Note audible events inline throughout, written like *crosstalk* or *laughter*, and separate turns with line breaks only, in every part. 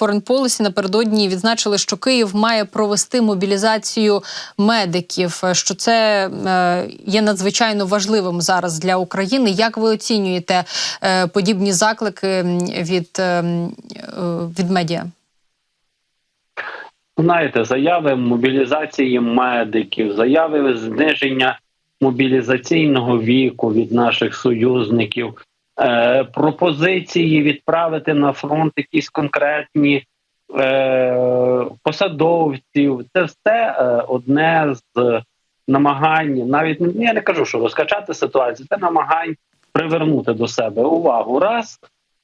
Foreign Policy напередодні відзначили, що Київ має провести мобілізацію медиків. Що це е, є надзвичайно важливим зараз для України. Як ви оцінюєте е, подібні заклики від, е, від медіа?
Знаєте, заяви мобілізації медиків, заяви зниження мобілізаційного віку від наших союзників, е, пропозиції відправити на фронт якісь конкретні е, посадовців. Це все е, одне з намагань, навіть я не кажу, що розкачати ситуацію, це намагань привернути до себе увагу раз.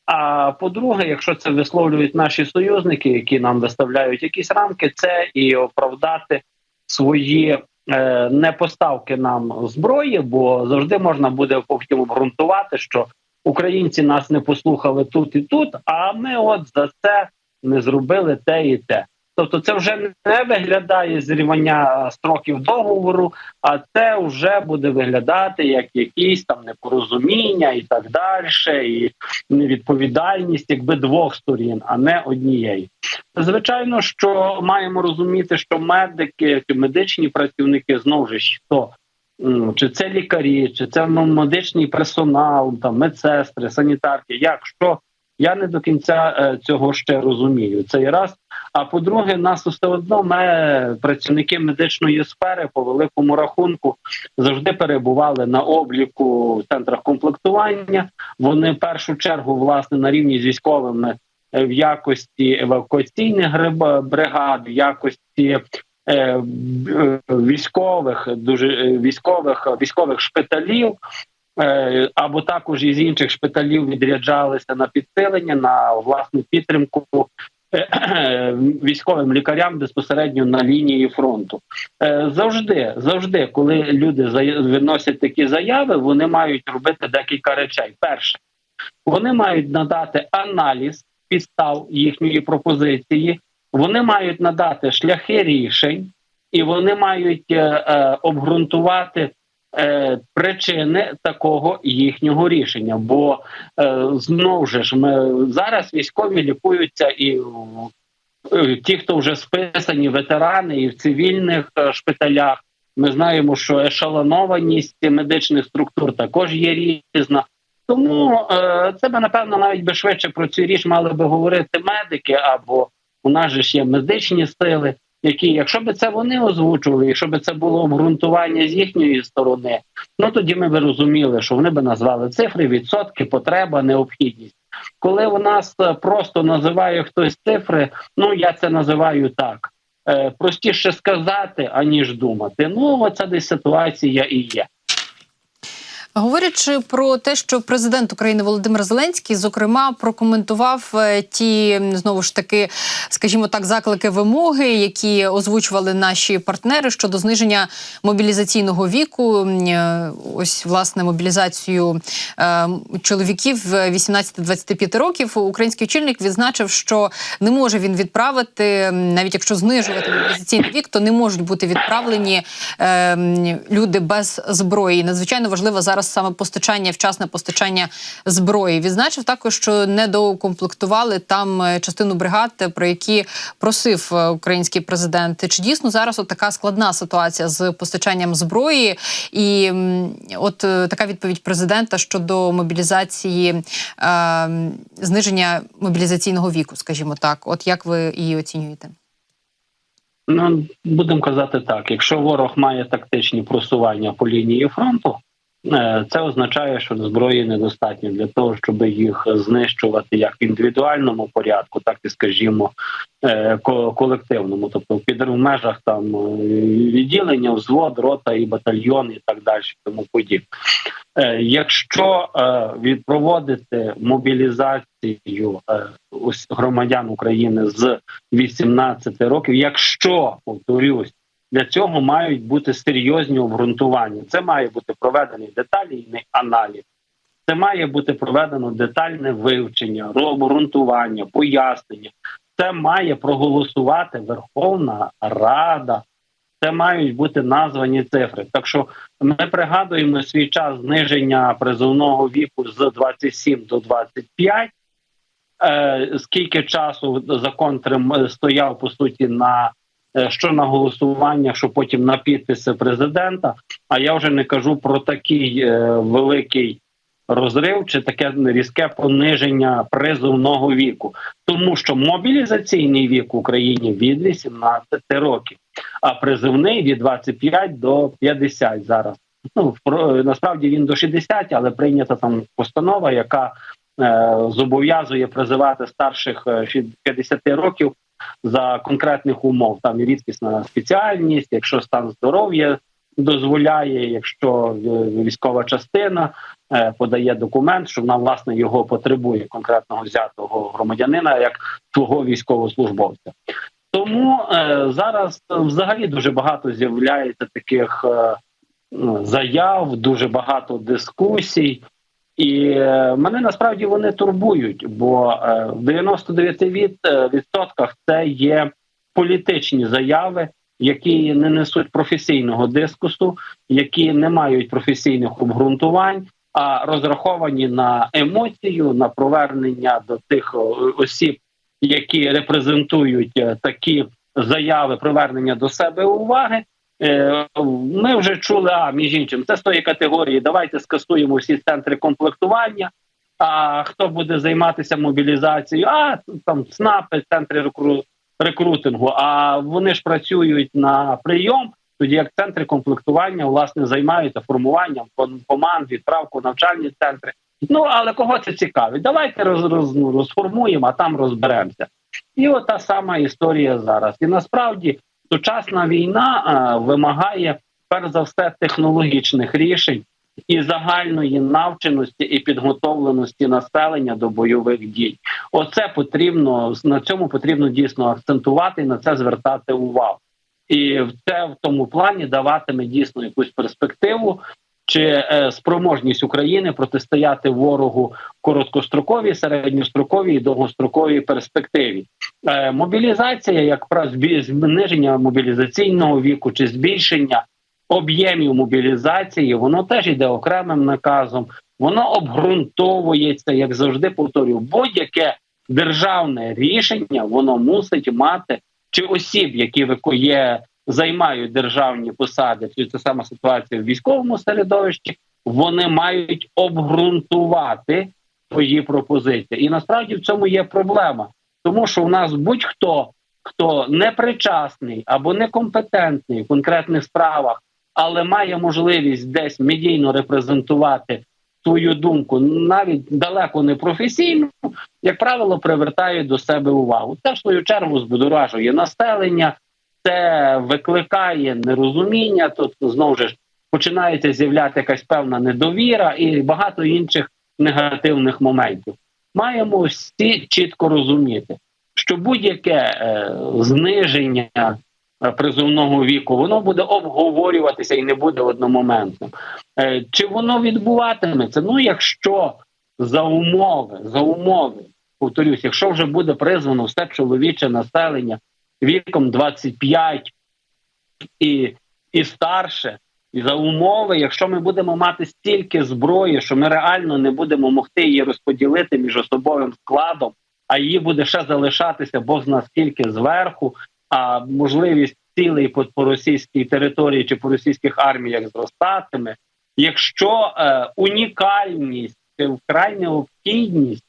А по-друге, якщо це висловлюють наші союзники, які нам виставляють якісь рамки, це і оправдати свої е, непоставки нам зброї, бо завжди можна буде потім обґрунтувати, що українці нас не послухали тут і тут. А ми, от за це не зробили те і те. Тобто, це вже не виглядає зрівання строків договору, а це вже буде виглядати як якісь там непорозуміння і так далі, і невідповідальність, якби двох сторін, а не однієї. Звичайно, що маємо розуміти, що медики, медичні працівники знову ж хто. Чи це лікарі, чи це ну, медичний персонал, там медсестри, санітарки, як що я не до кінця е, цього ще розумію. Цей раз. А по-друге, нас все одно ми, працівники медичної сфери, по великому рахунку, завжди перебували на обліку в центрах комплектування. Вони в першу чергу власне на рівні з військовими е, в якості евакуаційних бригад, в якості. Е, військових дуже військових військових шпиталів Е, або також із інших шпиталів відряджалися на підсилення на власну підтримку е, *clears throat* військовим лікарям безпосередньо на лінії фронту. Е, завжди, завжди, коли люди виносять такі заяви, вони мають робити декілька речей. Перше, вони мають надати аналіз підстав їхньої пропозиції, вони мають надати шляхи рішень, і вони мають обґрунтувати е, причини такого їхнього рішення. Бо е, знову ж ми зараз військові лікуються і е, ті, хто вже списані, ветерани, і в цивільних е, шпиталях. Ми знаємо, що ешелонованість медичних структур також є різна. Тому е, це би напевно навіть би швидше про цю річ мали би говорити медики, або у нас же ж є медичні сили які, якщо би це вони озвучували, якщо би це було обґрунтування з їхньої сторони, ну тоді ми би розуміли, що вони би назвали цифри, відсотки, потреба, необхідність. Коли у нас е, просто називає хтось цифри, ну я це називаю так. Е, простіше сказати, аніж думати. Ну оця десь ситуація і є.
Говорячи про те, що президент України Володимир Зеленський зокрема прокоментував е, ті знову ж таки, скажімо так, заклики вимоги, які озвучували наші партнери щодо зниження мобілізаційного віку. Е, ось власне мобілізацію е, чоловіків 18-25 років. Український очільник відзначив, що не може він відправити, навіть якщо знижувати мобілізаційний вік, то не можуть бути відправлені люди без зброї. Надзвичайно важливо зараз зараз саме постачання, вчасне постачання зброї. Відзначив також, що не доукомплектували там е, частину бригад, про які просив е, український президент. Чи дійсно зараз от така складна ситуація з постачанням зброї? І от е, така відповідь президента щодо мобілізації е, зниження мобілізаційного віку, скажімо так, от як ви її оцінюєте?
Ну будемо казати так: якщо ворог має тактичні просування по лінії фронту, це означає, що зброї недостатньо для того, щоб їх знищувати як в індивідуальному порядку, так і скажімо, е, колективному, тобто під в межах там е, відділення, взвод, рота і батальйон, і так далі. Тому подібне. Якщо відпроводити мобілізацію громадян України з 18 років, якщо повторюсь. Для цього мають бути серйозні обґрунтування. Це має бути проведений детальний аналіз, це має бути проведено детальне вивчення, обґрунтування, пояснення. Це має проголосувати Верховна Рада. Це мають бути названі цифри. Так що ми пригадуємо свій час зниження призовного віку з 27 до 25. е, скільки часу закон стояв по суті на що на голосування, що потім на підписи президента. А я вже не кажу про такий е, великий розрив чи таке різке пониження призовного віку, тому що мобілізаційний вік в Україні від 18 років, а призивний від 25 до 50 зараз. Ну насправді він до 60, але прийнята там постанова, яка е, зобов'язує призивати старших е, 50 років за конкретних умов. Там і рідкісна спеціальність, якщо стан здоров'я дозволяє, якщо військова частина е, подає документ, що вона власне його потребує конкретного взятого громадянина як свого військовослужбовця. Тому е, зараз взагалі дуже багато з'являється таких е, ну, заяв, дуже багато дискусій. І е, мене насправді вони турбують, бо е, в 99 від, е, відсотках це є політичні заяви, які не несуть професійного дискусу, які не мають професійних обґрунтувань, а розраховані на емоцію, на повернення до тих осіб, які репрезентують такі заяви, привернення до себе уваги. Е, Ми вже чули, а між іншим, це з тої категорії. Давайте скасуємо всі центри комплектування. А хто буде займатися мобілізацією? А там ЦНАПи, центри рекру... рекрутингу. А вони ж працюють на прийом, тоді як центри комплектування власне займаються формуванням команд, відправку навчальні центри. Ну але кого це цікавить? Давайте роз, роз, розформуємо, а там розберемося. І от та сама історія зараз. І насправді сучасна війна а, вимагає перш за все технологічних рішень і загальної навченості і підготовленості населення до бойових дій. Оце потрібно на цьому потрібно дійсно акцентувати і на це звертати увагу. І це в тому плані даватиме дійсно якусь перспективу чи е, спроможність України протистояти ворогу в короткостроковій, середньостроковій і довгостроковій перспективі. Е, мобілізація, як зниження мобілізаційного віку чи збільшення об'ємів мобілізації, воно теж йде окремим наказом. Воно обґрунтовується, як завжди повторюю, будь-яке державне рішення воно мусить мати чи осіб, які є, займають державні посади, чи це сама ситуація в військовому середовищі, вони мають обґрунтувати свої пропозиції. І насправді в цьому є проблема, тому що у нас будь-хто, хто не причасний або некомпетентний в конкретних справах, але має можливість десь медійно репрезентувати свою думку, навіть далеко не професійну, як правило, привертають до себе увагу. Це в свою чергу збудоражує населення, це викликає нерозуміння. Тут знову ж починається з'являти якась певна недовіра і багато інших негативних моментів. Маємо всі чітко розуміти, що будь-яке е, зниження е, призовного віку воно буде обговорюватися і не буде одномоментним. Е, чи воно відбуватиметься? Ну, якщо за умови, за умови, повторюсь, якщо вже буде призвано все чоловіче населення віком 25 і, і старше, і за умови, якщо ми будемо мати стільки зброї, що ми реально не будемо могти її розподілити між особовим складом, а її буде ще залишатися, бо наскільки зверху, а можливість цілей по, по російській території чи по російських арміях зростатиме. Якщо е, унікальність, вкрай необхідність,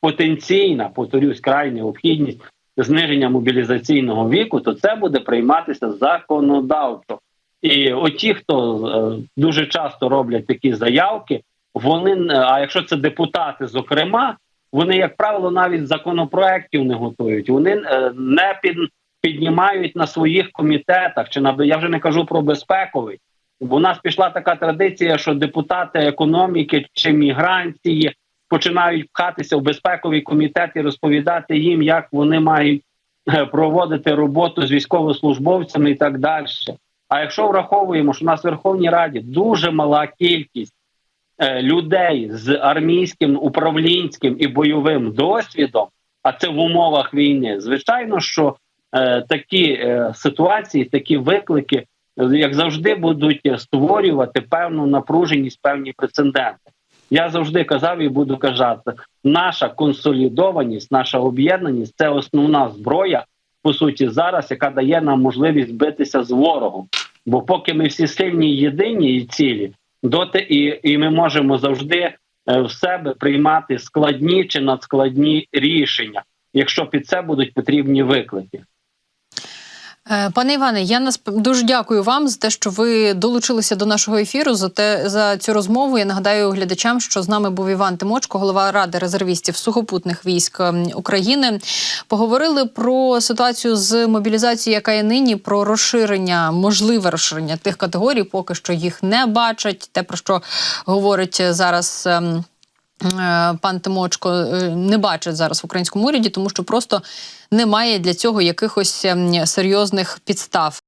потенційна, повторюсь, край необхідність зниження мобілізаційного віку, то це буде прийматися законодавчо. І оті, хто е, дуже часто роблять такі заявки, вони е, а якщо це депутати, зокрема, вони, як правило, навіть законопроєктів не готують. Вони е, не під, піднімають на своїх комітетах, чи на я вже не кажу про безпековий. Бо у нас пішла така традиція, що депутати економіки чи міграції починають пхатися в безпековий комітет і розповідати їм, як вони мають е, проводити роботу з військовослужбовцями і так далі. А якщо враховуємо, що у нас в Верховній Раді дуже мала кількість е, людей з армійським управлінським і бойовим досвідом, а це в умовах війни, звичайно, що е, такі е, ситуації, такі виклики, е, як завжди, будуть створювати певну напруженість, певні прецеденти. Я завжди казав і буду казати: наша консолідованість, наша об'єднаність це основна зброя, по суті, зараз, яка дає нам можливість битися з ворогом. Бо поки ми всі сильні, єдині і цілі, доти і, і ми можемо завжди е, в себе приймати складні чи надскладні рішення, якщо під це будуть потрібні виклики.
Е, Пане Іване, я насп... дуже дякую вам за те, що ви долучилися до нашого ефіру за те за цю розмову. Я нагадаю глядачам, що з нами був Іван Тимочко, голова ради резервістів сухопутних військ ем, України. Поговорили про ситуацію з мобілізацією, яка є нині, про розширення, можливе розширення тих категорій. Поки що їх не бачать. Те про що говорить зараз. Е, Пан Тимочко е, не бачить зараз в українському уряді, тому що просто немає для цього якихось ем, серйозних підстав.